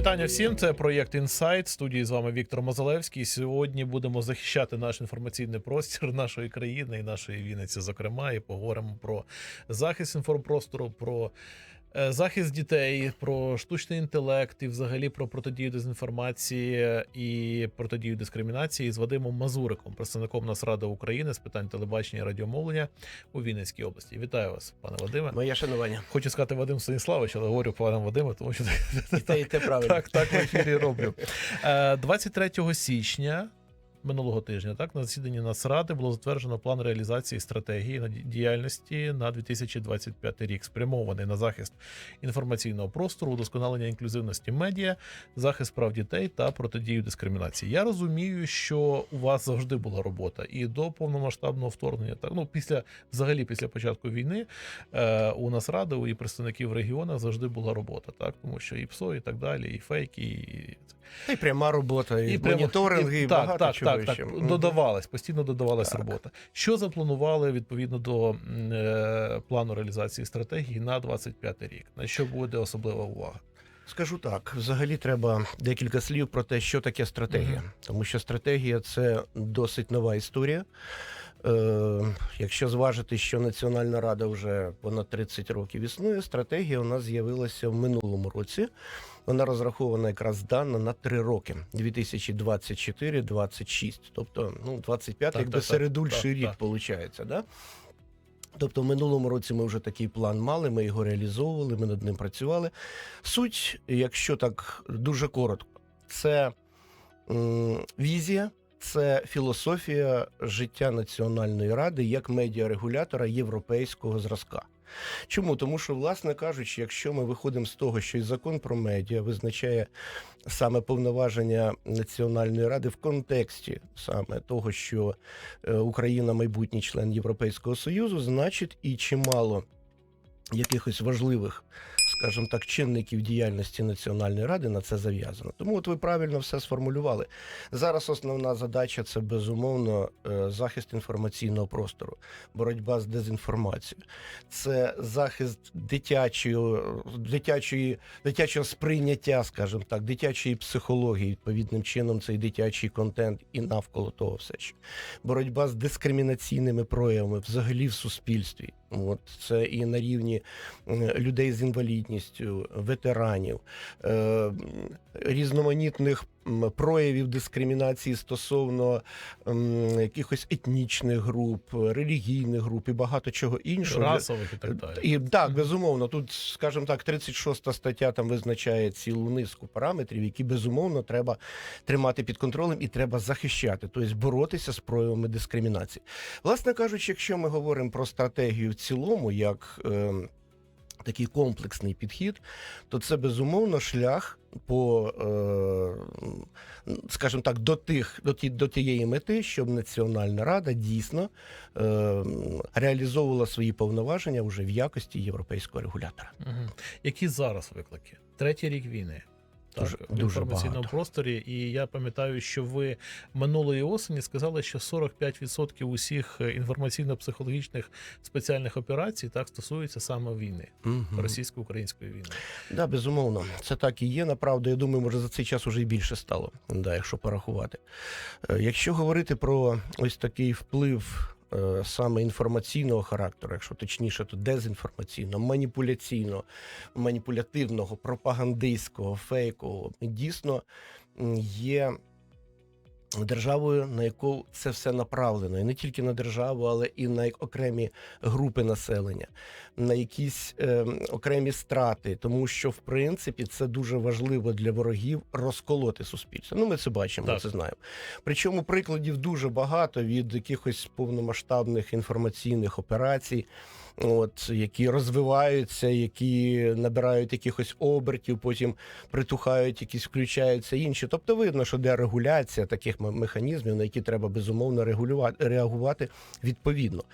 вітання всім. Це проєкт Інсайт. Студії з вами Віктор Мозалевський. Сьогодні будемо захищати наш інформаційний простір нашої країни і нашої Вінниці, зокрема, і поговоримо про захист інформпростору, про захист дітей, про штучний інтелект і взагалі про протидію дезінформації і протидію дискримінації з Вадимом Мазуриком, представником Нацради України з питань телебачення і радіомовлення у Вінницькій області. Вітаю вас, пане Вадиме. Моє шанування. Хочу сказати Вадим Станіславович, але говорю пане Вадиме, тому що І те, і те правильно. так, так в ефірі роблю. Е, 23 січня минулого тижня, так, на засіданні Нацради було затверджено план реалізації стратегії на діяльності на 2025 рік, спрямований на захист інформаційного простору, удосконалення інклюзивності медіа, захист прав дітей та протидію дискримінації. Я розумію, що у вас завжди була робота і до повномасштабного вторгнення, так? Ну після взагалі після початку війни е, у Нацради, і представників в регіонах завжди була робота, так? Тому що і ПСО, і так далі, і фейки, і І пряма робота, і, прямо- моніторинги, і, так, багато так, чого так, так, додавалась, постійно додавалась Так. робота. Що запланували відповідно до е, плану реалізації стратегії на 25 рік? На що буде особлива увага? Скажу так: взагалі треба декілька слів про те, що таке стратегія. Мгм. Тому що стратегія це досить нова історія. Е, якщо зважити, що Національна рада вже понад 30 років існує, стратегія у нас з'явилася в минулому році. Вона розрахована якраз дана на 3 роки 2024-26. Тобто, ну, 25 Так, якби так, середульший так, рік, так. виходить, да? Тобто, в минулому році ми вже такий план мали, ми його реалізовували, ми над ним працювали. Суть, якщо так дуже коротко, це м, візія, це філософія життя Національної ради як медіарегулятора європейського зразка. Чому? Тому що, власне кажучи, якщо ми виходимо з того, що і закон про медіа визначає саме повноваження Національної ради в контексті саме того, що е, Україна майбутній член Європейського Союзу, значить і чимало якихось важливих, скажімо так, чинників діяльності Національної ради на це зав'язано. Тому от ви правильно все сформулювали. Зараз основна задача це безумовно е, захист інформаційного простору, боротьба з дезінформацією, це захист дитячої, дитячої, дитячого сприйняття, скажімо так, дитячої психології. Відповідним чином цей дитячий контент і навколо того все ще. Боротьба з дискримінаційними проявами взагалі в суспільстві. От це і на рівні людей з інвалідністю, ветеранів, е, різноманітних проявів дискримінації стосовно м, якихось етнічних груп, релігійних груп і багато чого іншого. Расових і так далі. І так, безумовно, тут, скажімо так, 36 стаття там визначає цілу низку параметрів, які безумовно треба тримати під контролем і треба захищати, тобто боротися з проявами дискримінації. Власне кажучи, якщо ми говоримо про стратегію в цілому, як е, такий комплексний підхід, то це безумовно шлях по, е, скажімо так, до тих до, ті, до тієї мети, щоб Національна Рада дійсно е, реалізовувала свої повноваження вже в якості європейського регулятора. Які зараз виклики? Третій рік війни. Так, Дуже- в інформаційному багато. просторі, і я пам'ятаю, що ви минулої осені сказали, що 45% усіх е, інформаційно-психологічних спеціальних операцій так стосуються саме війни, Мгм. російсько-української війни. Да, безумовно, це так і є. Направду, я думаю, може за цей час уже і більше стало, да, якщо порахувати. Е, Якщо говорити про ось такий вплив саме інформаційного характеру, якщо точніше, то дезінформаційного, маніпуляційного, маніпулятивного, пропагандистського, фейкового, дійсно є. Державою, на яку це все направлено, і не тільки на державу, але і на окремі групи населення, на якісь е, окремі страти, тому що в принципі це дуже важливо для ворогів розколоти суспільство. Ну, ми це бачимо, ми це знаємо. Причому прикладів дуже багато від якихось повномасштабних інформаційних операцій. От які розвиваються, які набирають якихось обертів, потім притухають, якісь включаються інші. Тобто видно, що де регуляція таких механізмів, на які треба безумовно регулювати реагувати відповідно.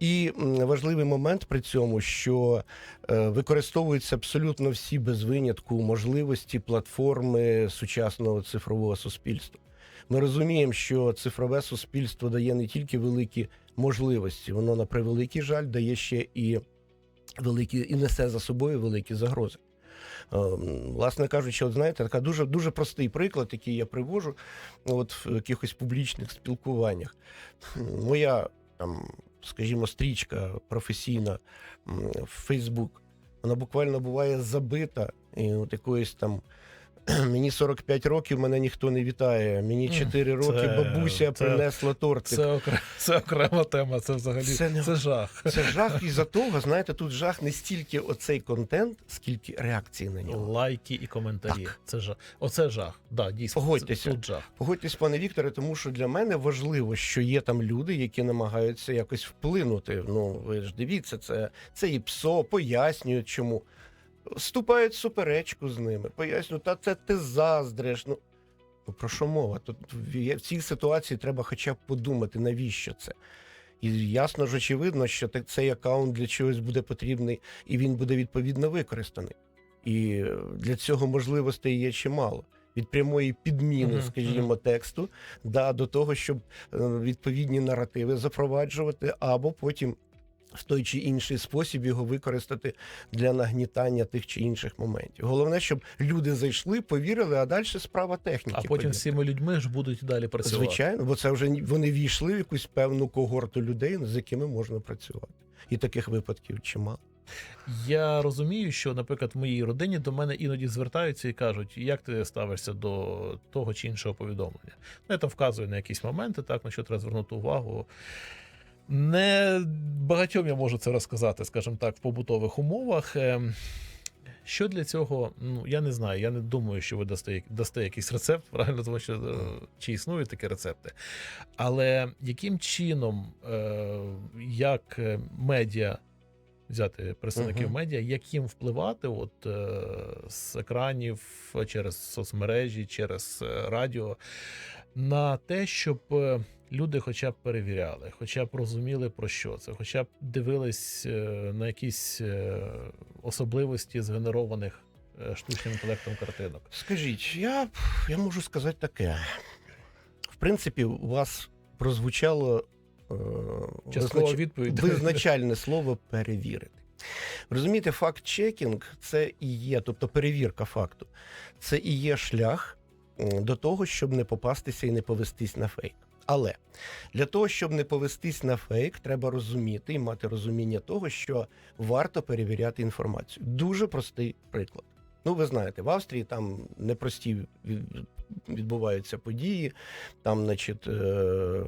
І важливий момент при цьому, що е, використовуються абсолютно всі без винятку можливості платформи сучасного цифрового суспільства. Ми розуміємо, що цифрове суспільство дає не тільки великі можливості, воно на превеликий жаль дає ще і великі і несе за собою великі загрози. Е, Власне кажучи, от знаєте, така дуже дуже простий приклад, який я привожу от в якихось публічних спілкуваннях. Моя там, скажімо, стрічка професійна в Facebook, вона буквально буває забита і от якоюсь там. Мені 45 років, мене ніхто не вітає. Мені Мгм. 4 роки Це- бабуся це- принесла тортик. Це, окрема, це окрема тема, це взагалі Це це, жах. Це жах із-за того, знаєте, тут жах не стільки оцей контент, скільки реакції на нього. Лайки і коментарі. Так. Це жах. Оце жах. Да, дійсно. Погодьтеся. Це, тут жах. Погодьтесь, пане Вікторе, тому що для мене важливо, що є там люди, які намагаються якось вплинути. Ну, ви ж дивіться, це, це і ПСО, пояснюють чому. Вступають в суперечку з ними, пояснюють, та це ти заздриш. Ну, ну про що мова? Тут в цій ситуації треба хоча б подумати, навіщо це. І ясно ж очевидно, що цей аккаунт для чогось буде потрібний, і він буде відповідно використаний. І для цього можливостей є чимало. Від прямої підміни, скажімо, тексту, да, до того, щоб е, відповідні наративи запроваджувати, або потім в той чи інший спосіб його використати для нагнітання тих чи інших моментів. Головне, щоб люди зайшли, повірили, а далі справа техніки. А потім повірте. з цими людьми ж будуть далі працювати. Звичайно, бо це вже вони війшли в якусь певну когорту людей, з якими можна працювати. І таких випадків чимало. Я розумію, що, наприклад, в моїй родині до мене іноді звертаються і кажуть, як ти ставишся до того чи іншого повідомлення. Ну, я там вказую на якісь моменти, так на що треба звернути увагу. Не багатьом я можу це розказати, скажімо так, в побутових умовах. Ем, Що для цього? Ну я не знаю. Я не думаю, що ви дасте, дасте якийсь рецепт, правильно, тому що е, чи існують такі рецепти. Але яким чином, е, як е, медіа взяти представників Мгм. медіа, як їм впливати от з екранів через соцмережі, через радіо на те, щоб е, люди хоча б перевіряли, хоча б розуміли про що це, хоча б дивились е, на якісь е, особливості згенерованих штучним інтелектом картинок. Скажіть, я, я можу сказати таке. В принципі, у вас прозвучало е, визнач- відповідь. визначальне слово перевірити. Розумієте, факт-чекінг це і є, тобто перевірка факту, це і є шлях до того, щоб не попастися і не повестись на фейк. Але для того, щоб не повестись на фейк, треба розуміти і мати розуміння того, що варто перевіряти інформацію. Дуже простий приклад. Ну, ви знаєте, в Австрії там непрості відбуваються події, там, значить, е,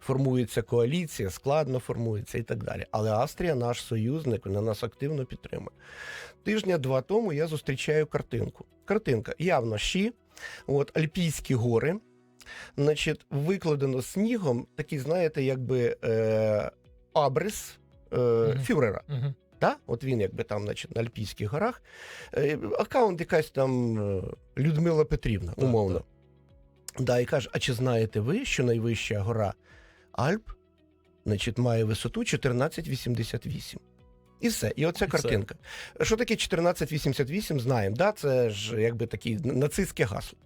формується коаліція, складно формується і так далі. Але Австрія наш союзник, вона нас активно підтримує. Тижня-два тому я зустрічаю картинку. Картинка явно щі, от Альпійські гори. Значить, викладено снігом такий, знаєте, якби е, абрис е, Мгм. фюрера. Мгм. Да? От він якби там, значить, на Альпійських горах. Е, аккаунт якась там е, Людмила Петрівна, Так, умовно. так. Да, і каже: а чи знаєте ви, що найвища гора Альп значить, має висоту 1488? І все. І оця І все. картинка. Що таке 1488, знаємо. Да? Це ж якби таке нацистське гасло.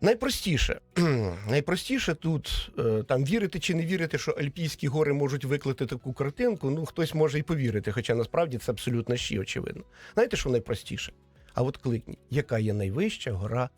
Найпростіше, найпростіше тут е, там вірити чи не вірити, що Альпійські гори можуть виклати таку картинку. Ну хтось може і повірити, хоча насправді це абсолютно щі, очевидно. Знаєте, що найпростіше? А от кликніть, яка є найвища гора?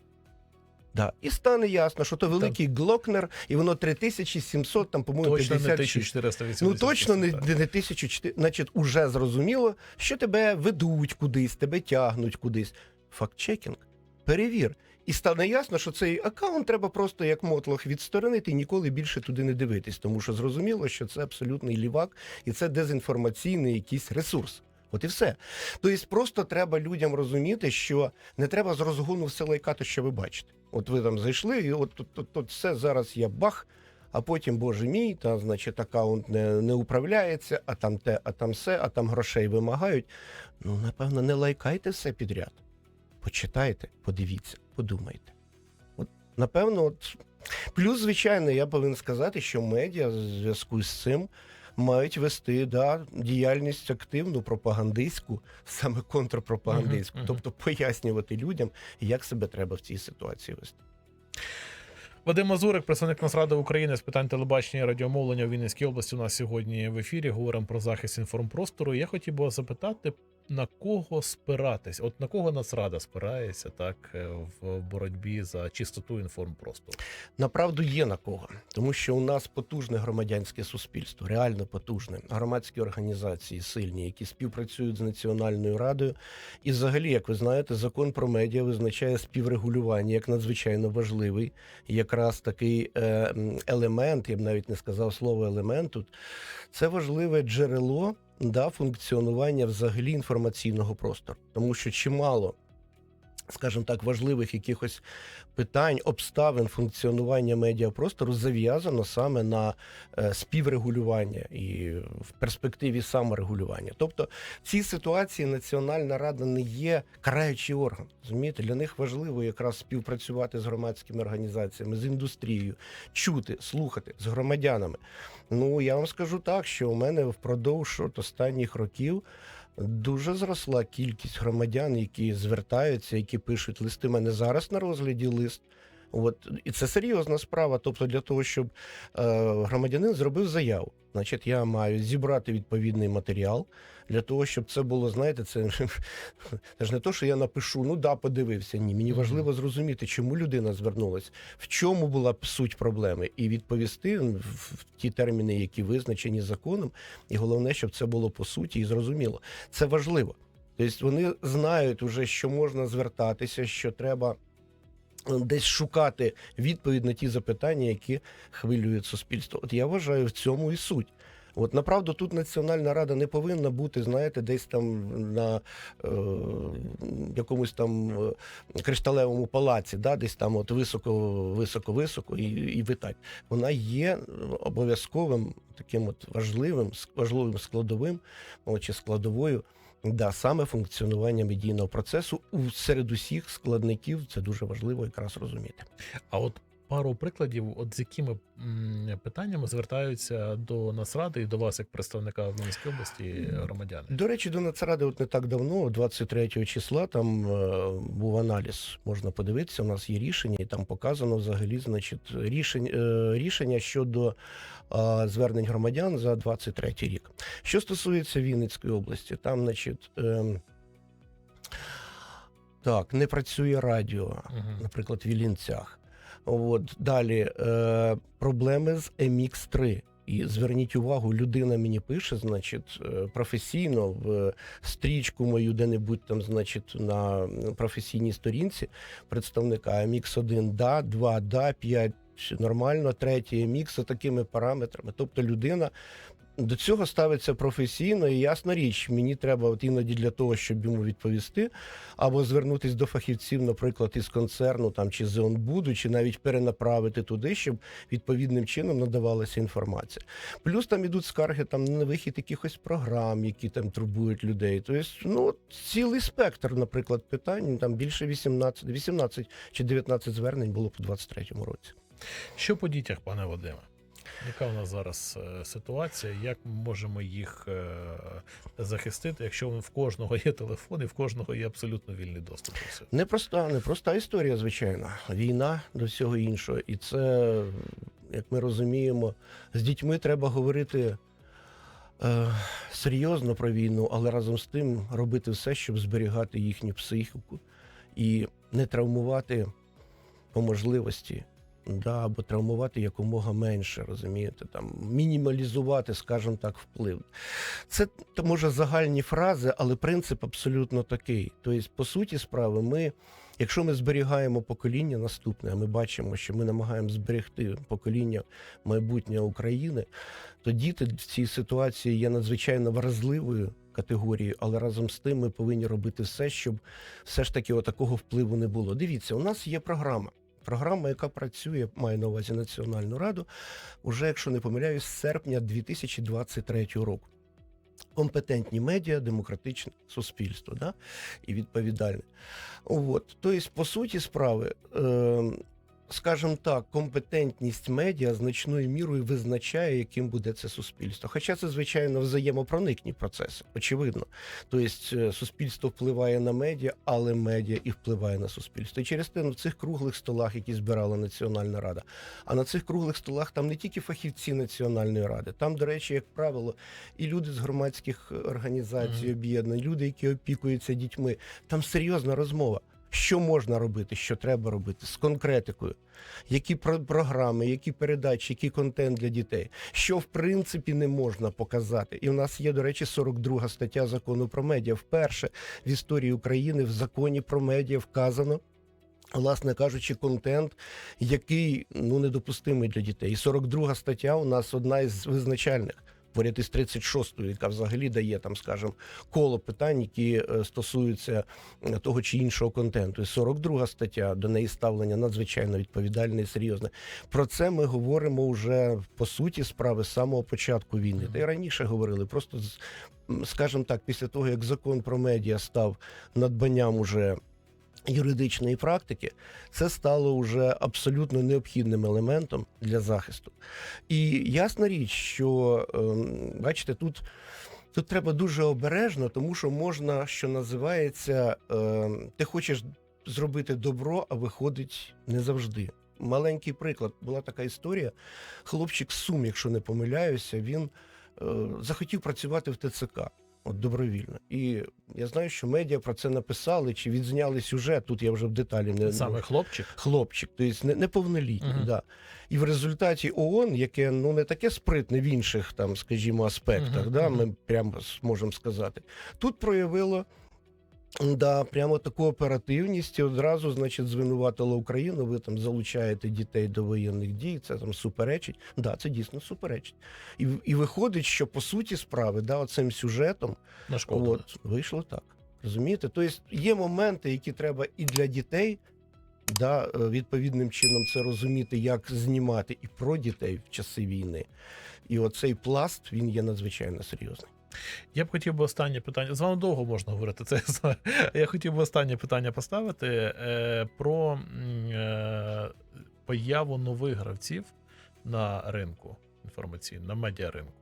Да. І стане ясно, що то великий Глокнер, і воно 3700, там, по-моєму, Точно не 56. 1480. Ну точно не, так. не, не 1400. Значить, уже зрозуміло, що тебе ведуть кудись, тебе тягнуть кудись. Факт-чекінг. Перевір. І стане ясно, що цей аккаунт треба просто як мотлох відсторонити і ніколи більше туди не дивитись, тому що зрозуміло, що це абсолютний лівак і це дезінформаційний якийсь ресурс. От і все. Тобто просто треба людям розуміти, що не треба з розгону все лайкати, що ви бачите. От ви там зайшли, і от, от, от, от все зараз я бах, а потім, боже мій, та значить аккаунт не, не управляється, а там те, а там все, а там грошей вимагають. Ну, напевно, не лайкайте все підряд. Почитайте, подивіться, подумайте. От, напевно, от плюс, звичайно, я повинен сказати, що медіа в зв'язку з цим мають вести да, діяльність активну, пропагандистську, саме контрпропагандистську, мгм. тобто пояснювати людям, як себе треба в цій ситуації вести. Вадим Мазурик, представник Нацради України з питань телебачення і радіомовлення у Вінницькій області. У нас сьогодні в ефірі говоримо про захист інформпростору. Я хотів би запитати на кого спиратись? От на кого Нацрада спирається так е, в боротьбі за чистоту інформпростору? Направду є на кого, тому що у нас потужне громадянське суспільство, реально потужне. Громадські організації сильні, які співпрацюють з Національною радою. І, взагалі, як ви знаєте, закон про медіа визначає співрегулювання як надзвичайно важливий. Якраз такий е, елемент, я б навіть не сказав слово елемент тут, це важливе джерело да, функціонування взагалі інформаційного простору, тому що чимало. Скажімо так, важливих якихось питань, обставин функціонування медіапростору зав'язано саме на е, співрегулювання і в перспективі саморегулювання. Тобто в цій ситуації Національна рада не є караючий орган. Розумієте, для них важливо якраз співпрацювати з громадськими організаціями, з індустрією, чути, слухати з громадянами. Ну я вам скажу так, що у мене впродовж останніх років. Дуже зросла кількість громадян, які звертаються, які пишуть листи. У мене зараз на розгляді лист. От і це серйозна справа. Тобто, для того, щоб е, громадянин зробив заяву, значить, я маю зібрати відповідний матеріал для того, щоб це було, знаєте, це, це ж не то, що я напишу, ну да, подивився. Ні, мені важливо зрозуміти, чому людина звернулась, в чому була б суть проблеми, і відповісти в, ті терміни, які визначені законом. І головне, щоб це було по суті і зрозуміло. Це важливо. Тобто вони знають уже, що можна звертатися, що треба десь шукати відповідь на ті запитання, які хвилюють суспільство. От я вважаю, в цьому і суть. От направду тут Національна рада не повинна бути, знаєте, десь там на е, якомусь там е, кришталевому палаці, да, десь там от високо, високо, високо і, і витать. Вона є обов'язковим таким от важливим, важливим складовим от, чи складовою. Да, саме функціонування медійного процесу у серед усіх складників це дуже важливо якраз розуміти. А от пару прикладів, от з якими питаннями звертаються до Нацради і до вас, як представника в Мінській області, громадяни? До речі, до Нацради от не так давно, 23 числа, там е, був аналіз. Можна подивитися. У нас є рішення, і там показано взагалі, значить, рішень, е, рішення щодо е, звернень громадян за 23 рік. Що стосується Вінницької області, там, значить. Е, так, не працює радіо, наприклад, в Іллінцях. От далі е, проблеми з MX3. І зверніть увагу, людина мені пише, значить, е, професійно в стрічку мою, де-небудь там, значить, на професійній сторінці представника MX1 да, 2 да, 5 нормально, третій MX за такими параметрами. Тобто людина до цього ставиться професійно, і ясна річ, мені треба от іноді для того, щоб йому відповісти, або звернутися до фахівців, наприклад, із концерну там чи з ОНБУДу, чи навіть перенаправити туди, щоб відповідним чином надавалася інформація. Плюс там ідуть скарги там на вихід якихось програм, які там турбують людей. Тобто, ну цілий спектр, наприклад, питань. Там більше 18, 18 чи 19 звернень було по 23-му році. Що по дітях, пане Вадиме? Яка у нас зараз е, ситуація? Як ми можемо їх е, захистити, якщо в кожного є телефон і в кожного є абсолютно вільний доступ? Непроста, непроста історія, звичайно. Війна до всього іншого. І це, як ми розуміємо, з дітьми треба говорити е, серйозно про війну, але разом з тим робити все, щоб зберігати їхню психіку і не травмувати по можливості. Да, або травмувати якомога менше, розумієте, там мінімалізувати, скажімо так, вплив. Це може загальні фрази, але принцип абсолютно такий. Тобто, по суті справи, ми, якщо ми зберігаємо покоління наступне, а ми бачимо, що ми намагаємося зберегти покоління майбутнього України, то діти в цій ситуації є надзвичайно вразливою категорією, але разом з тим ми повинні робити все, щоб все ж таки такого впливу не було. Дивіться, у нас є програма. Програма, яка працює, має на увазі Національну раду, уже, якщо не помиляюсь, з серпня 2023 року. Компетентні медіа, демократичне суспільство, да? і відповідальне. От. Тобто, по суті справи, е, скажімо так, компетентність медіа значною мірою визначає, яким буде це суспільство. Хоча це, звичайно, взаємопроникні процеси, очевидно. Тобто е, суспільство впливає на медіа, але медіа і впливає на суспільство. І через те ну, в цих круглих столах, які збирала Національна Рада, а на цих круглих столах там не тільки фахівці Національної ради, там, до речі, як правило, і люди з громадських організацій Мгм. об'єднань, люди, які опікуються дітьми. Там серйозна розмова. Що можна робити, що треба робити з конкретикою, які про- програми, які передачі, який контент для дітей, що в принципі не можна показати. І в нас є, до речі, 42 стаття закону про медіа. Вперше в історії України в законі про медіа вказано. Власне кажучи, контент, який ну недопустимий для дітей. І 42 стаття у нас одна із визначальних, поряд із 36-ю, яка взагалі дає там, скажімо, коло питань, які е, стосуються е, того чи іншого контенту. І 42 стаття до неї ставлення надзвичайно відповідальне і серйозне. Про це ми говоримо вже по суті справи з самого початку війни. Та й раніше говорили. Просто скажімо так, після того як закон про медіа став надбанням уже. Юридичної практики це стало вже абсолютно необхідним елементом для захисту. І ясна річ, що ем, бачите, тут, тут треба дуже обережно, тому що можна, що називається, ем, ти хочеш зробити добро, а виходить не завжди. Маленький приклад була така історія. Хлопчик Сум, якщо не помиляюся, він е, захотів працювати в ТЦК. От добровільно. І я знаю, що медіа про це написали чи відзняли сюжет. Тут я вже в деталі не Саме хлопчик. хлопчик, тобто не, неповнолітній. Мгм. Да. І в результаті ООН, яке ну не таке спритне в інших там, скажімо, аспектах, Мгм, да, ми прямо можемо сказати, тут проявило. Да, прямо таку оперативність і одразу, значить, звинуватило Україну. Ви там залучаєте дітей до воєнних дій, це там суперечить. Да, це дійсно суперечить. І, і виходить, що по суті справи, да, оцим сюжетом. От, вийшло так. Розумієте? Тобто є моменти, які треба і для дітей, да, е, відповідним чином це розуміти, як знімати і про дітей в часи війни. І оцей пласт він є надзвичайно серйозний. Я б хотів би останнє питання. З вами довго можна говорити. Це я хотів би останнє питання поставити е, про е, появу нових гравців на ринку інформаційному, на медіаринку.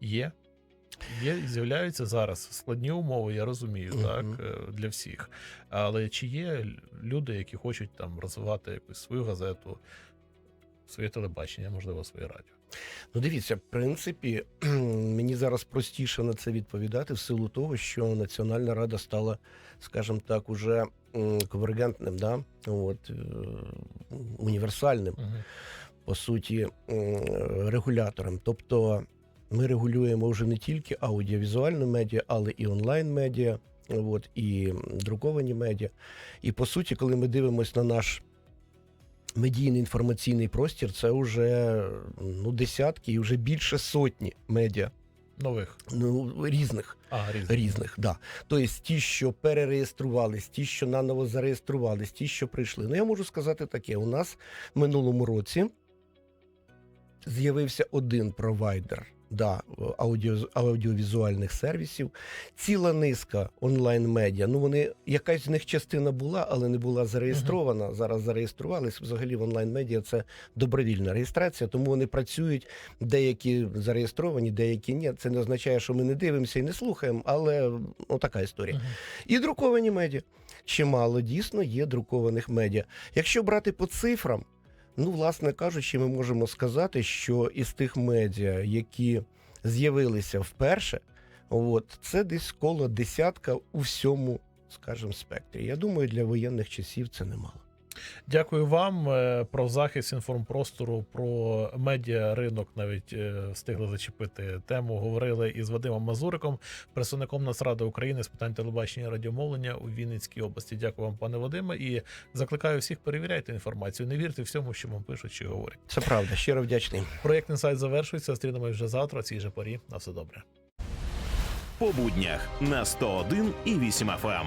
Є. Є, з'являються зараз складні умови, я розумію, Мгм. так, е, для всіх. Але чи є люди, які хочуть там розвивати якусь свою газету, своє телебачення, можливо, своє радіо? Ну, дивіться, в принципі, мені зараз простіше на це відповідати в силу того, що Національна рада стала, скажімо так, уже конвергентним, да? От, е, універсальним. Угу. по суті, регулятором. Тобто ми регулюємо вже не тільки аудіовізуальну медіа, але і онлайн-медіа, от, і друковані медіа. І по суті, коли ми дивимося на наш медійний інформаційний простір, це вже ну, десятки і вже більше сотні медіа. Нових. Ну, різних А, різних. різних, да. Тобто ті, що перереєструвались, ті, що наново зареєструвались, ті, що прийшли. Ну, я можу сказати таке: у нас в минулому році з'явився один провайдер да, аудіо, аудіовізуальних сервісів, ціла низка онлайн-медіа. Ну, вони якась з них частина була, але не була зареєстрована. Зараз зареєструвались. Взагалі в онлайн-медіа це добровільна реєстрація, тому вони працюють. Деякі зареєстровані, деякі ні. Це не означає, що ми не дивимося і не слухаємо, але ну, така історія. Мгм. І друковані медіа. Чимало дійсно є друкованих медіа. Якщо брати по цифрам, ну, власне кажучи, ми можемо сказати, що із тих медіа, які з'явилися вперше, от, це десь коло десятка у всьому, скажімо, спектрі. Я думаю, для воєнних часів це немало. Дякую вам Е, про захист інформпростору, про медіа ринок. Навіть е, встигли зачепити тему. Говорили із Вадимом Мазуриком, представником Нацради України з питань телебачення і радіомовлення у Вінницькій області. Дякую вам, пане Вадиме, і закликаю всіх перевіряйте інформацію. Не вірте всьому, що вам пишуть чи говорять. Це правда, щиро вдячний. Проєкт інсайт завершується. Зустрінемось вже завтра. Цій же порі. На все добре. по буднях на 101 і 8 FM.